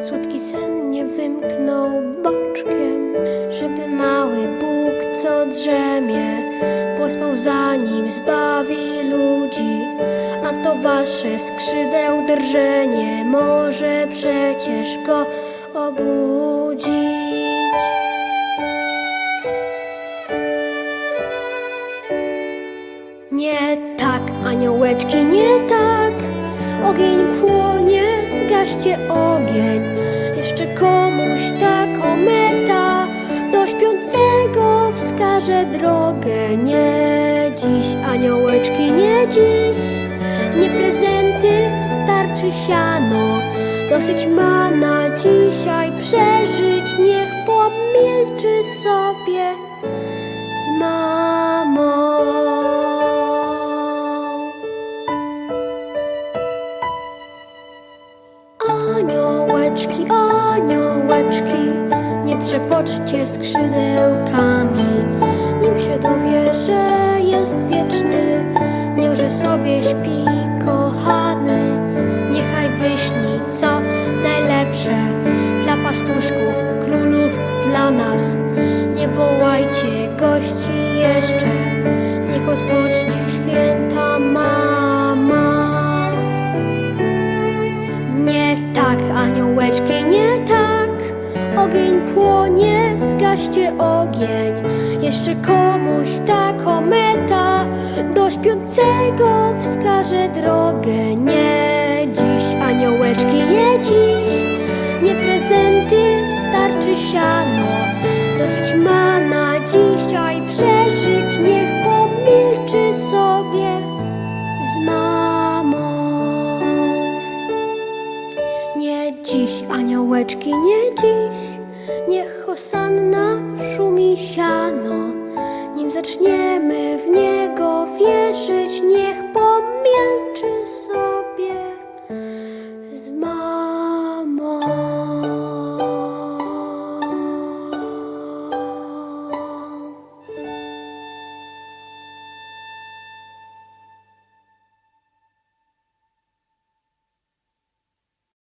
słodki sen nie wymknął boczkiem, żeby mały Bóg, co drzemie, pospał zanim zbawi ludzi, a to wasze skrzydeł drżenie może przecież go obudzić. Nie tak, aniołeczki, nie tak. Ogień płonie, zgaście ogień. Jeszcze komuś ta kometa do śpiącego wskaże drogę. Nie dziś, aniołeczki, nie dziś. Nie prezenty, starczy siano. Dosyć ma na dzisiaj Aniołeczki, aniołeczki, nie trzepoczcie skrzydełkami, nim się dowie, że jest wieczny, niechże sobie śpi kochany, niechaj wyśni co najlepsze dla pastuszków, królów, dla nas. Nie wołajcie gości jeszcze, niech odpocznie święta mama. Nie tak, tak. Ogień płonie, zgaście ogień. Jeszcze komuś ta kometa do śpiącego wskaże drogę. Nie dziś, aniołeczki, nie dziś. Nie prezenty, starczy siano. Dosyć ma na dzisiaj przeżyć. Niech pomilczy sobie z mamą. Nie dziś, aniołeczki, nie dziś. Niech hosanna szumi siano. Nim zaczniemy w niego wierzyć, niech